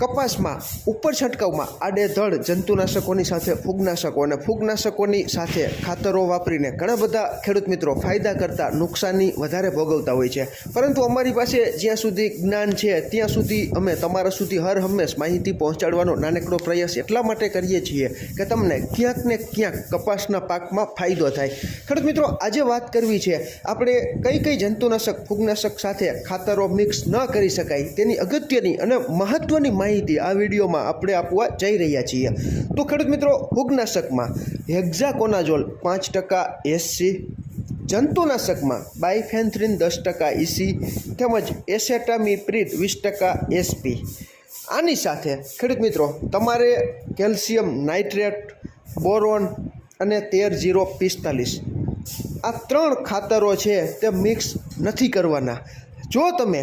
કપાસમાં, ઉપર છંટકાવમાં આડેધડ જંતુનાશકોની સાથે ફૂગનાશકો અને ફૂગનાશકોની સાથે ખાતરો વાપરીને ઘણા બધા ખેડૂત મિત્રો ફાયદા કરતાં નુકસાની વધારે ભોગવતા હોય છે. પરંતુ અમારી પાસે જ્યાં સુધી જ્ઞાન છે, ત્યાં સુધી અમે તમારા સુધી હર હંમેશ માહિતી પહોંચાડવાનો નાનકડો પ્રયાસ એટલા માટે કરીએ છીએ કે તમને ક્યાંક ને ક્યાંક કપાસના પાકમાં ફાયદો થાય. ખેડૂત મિત્રો, આજે વાત કરવી છે, આપણે કઈ કઈ જંતુનાશક, ફૂગનાશક સાથે ખાતરો મિક્સ ન કરી શકાય તેની અગત્યની અને મહત્ત્વની માહિતી આ વિડીયોમાં આપણે આપવા જઈ રહ્યા છીએ. તો ખેડૂત મિત્રો ફૂગનાશકમાં હેક્ઝાકોનાઝોલ પાંચ ટકા એસસી જંતુનાશકમાં બાયફેન્થ્રિન દસ ટકા ઇસી તેમજ એસેટામીપ્રિડ વીસ ટકા એસપી આની સાથે ખેડૂત મિત્રો, તમારે કેલ્શિયમ નાઇટ્રેટ, બોરોન અને તેર જીરો પિસ્તાલીસ. આ ત્રણ ખાતરો છે તે મિક્સ નથી કરવાના. જો તમે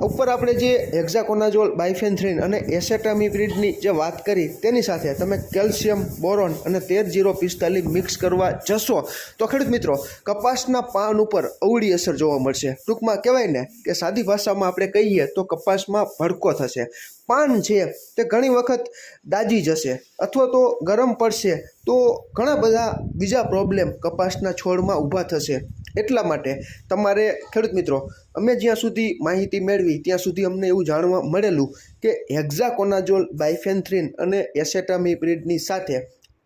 ઉપર આપણે જે હેક્ઝાકોનાઝોલ બાયફેન્થ્રીન અને એસેટામિપ્રિડની જે વાત કરી, તેની સાથે તમે કેલ્શિયમ બોરોન અને તેર જીરો પિસ્તાલીસ મિક્સ કરવા જશો. તો ખેડૂત મિત્રો, કપાસના પાન ઉપર અવળી અસર જોવા મળશે. ટૂંકમાં કહેવાય ને કે સાદી ભાષામાં આપણે કહીએ તો કપાસમાં ભડકો થશે. પાન છે તે ઘણી વખત દાજી જશે અથવા તો ગરમ પડશે તો ઘણા બધા બીજા પ્રોબ્લેમ કપાસના છોડમાં ઊભા થશે. એટલા માટે તમારે, ખેડૂત મિત્રો, અમે જ્યાં સુધી માહિતી મેળવી, ત્યાં સુધી અમને એવું જાણવા મળેલું કે હેક્ઝાકોનાઝોલ, બાયફેન્થ્રીન અને એસેટામિપ્રિડની સાથે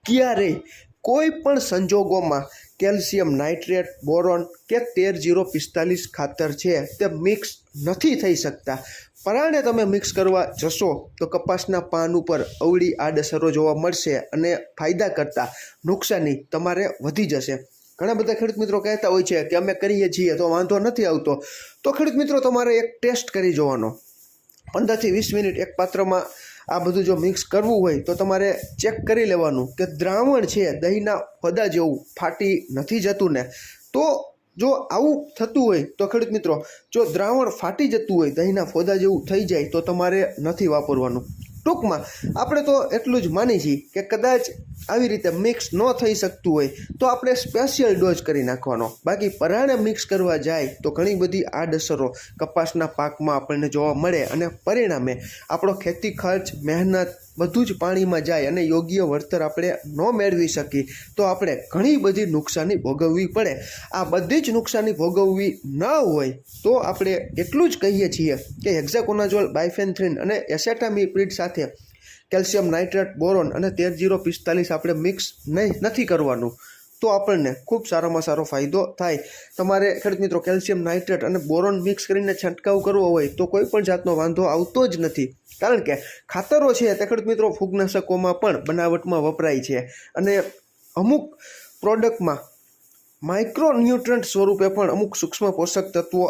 ક્યારેય કોઈ પણ સંજોગોમાં કેલ્શિયમ નાઇટ્રેટ, બોરોન કે તેર જીરો પિસ્તાલીસ ખાતર છે તે મિક્સ નથી થઈ શકતા. પરાણે તમે મિક્સ કરવા જશો તો કપાસના પાન ઉપર અવળી આડઅસરો જોવા મળશે અને ફાયદા કરતાં નુકસાની તમારે વધી જશે. ઘણા બધા ખેડૂત મિત્રો કહેતા હોય છે કે અમે કરીએ છીએ તો વાંધો નથી આવતો. તો ખેડૂત મિત્રો, તમારે એક ટેસ્ટ કરી જોવાનો. પંદરથી વીસ મિનિટ એક પાત્રમાં આ બધું જો મિક્સ કરવું હોય તો તમારે ચેક કરી લેવાનું કે દ્રાવણ છે દહીંના પદા જેવું ફાટી નથી જતું ને. તો જો આવું થતું હોય તો ખેડૂત મિત્રો, જો દ્રાવણ ફાટી જતું હોય દહીંના ફોદા જેવું થઈ જાય તો તમારે નથી વાપરવાનું. ટૂંકમાં, આપણે તો એટલું જ માની છીએ કે કદાચ આવી રીતે મિક્સ ન થઈ શકતું હોય, તો આપણે સ્પેશિયલ ડોઝ કરી નાખવાનો. બાકી પરાણે મિક્સ કરવા જાય, તો ઘણી બધી આડઅસરો કપાસના પાકમાં આપણને જોવા મળે અને પરિણામે આપણો ખેતી ખર્ચ, મહેનત બધું જ પાણીમાં જાય અને યોગ્ય વળતર આપણે ન મેળવી શકીએ, તો આપણે ઘણી બધી નુકસાની ભોગવવી પડે. આ બધી જ નુકસાની ભોગવવી ન હોય, તો આપણે એટલું જ કહીએ છીએ કે હેક્ઝાકોનાઝોલ બાયફેન્થ્રીન અને એસેટામિપ્રિડ સાથે કેલ્શિયમ નાઇટ્રેટ, બોરોન અને તેર જીરો પિસ્તાલીસ આપણે મિક્સ નહીં, નથી કરવાનું. તો આપણને ખૂબ સારામાં સારો ફાયદો થાય. તમારે ખેડૂત મિત્રો કેલ્શિયમ નાઇટ્રેટ અને બોરોન મિક્સ કરીને છંટકાવ કરવો હોય તો કોઈ પણ જાતનો વાંધો આવતો જ નથી. કારણ કે ખાતરો છે તે ખેડૂત મિત્રો ફૂગનાશકોમાં પણ બનાવટમાં વપરાય છે. અને અમુક પ્રોડક્ટમાં માઇક્રો ન્યુટ્રન્ટ સ્વરૂપે પણ અમુક સૂક્ષ્મ પોષક તત્વો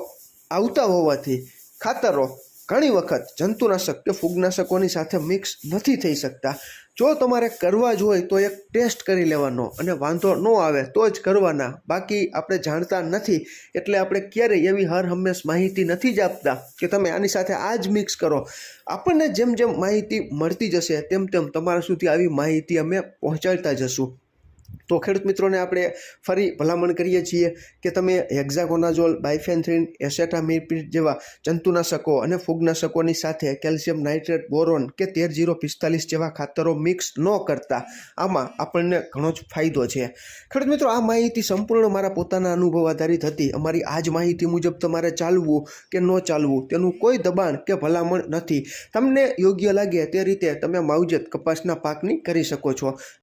આવતા હોવાથી ખાતરો ઘણી વખત જંતુનાશક કે ફૂગનાશકોની સાથે મિક્સ નથી થઈ શકતા. જો તમારે કરવા જ હોય તો એક ટેસ્ટ કરી લેવાનો અને વાંધો ન આવે તો જ કરવાના. બાકી આપણે જાણતા નથી એટલે આપણે ક્યારેય એવી હર હંમેશ માહિતી નથી જ આપતા કે તમે આની સાથે આ જ મિક્સ કરો. આપણને જેમ જેમ માહિતી મળતી જશે તેમ તેમ તમારા સુધી આવી માહિતી અમે પહોંચાડતા જશું. તો ખેડૂત મિત્રોને આપણે ફરી ભલામણ કરીએ છીએ કે તમે હેક્ઝાગોનાઝોલ, બાયફેન્થ્રીન એસેટામિપ્રિડ જેવા જંતુનાશકો અને ફૂગનાશકોની સાથે કેલ્શિયમ નાઇટ્રેટ, બોરોન કે તેર જીરો પિસ્તાલીસ જેવા ખાતરો મિક્સ ન કરતા આમાં આપણને ઘણો જ ફાયદો છે. ખેડૂત મિત્રો, આ માહિતી સંપૂર્ણ મારા પોતાના અનુભવ આધારિત હતી. અમારી આ જ માહિતી મુજબ તમારે ચાલવું કે ન ચાલવું તેનું કોઈ દબાણ કે ભલામણ નથી. તમને યોગ્ય લાગે તે રીતે તમે માવજત કપાસના પાકની કરી શકો છો.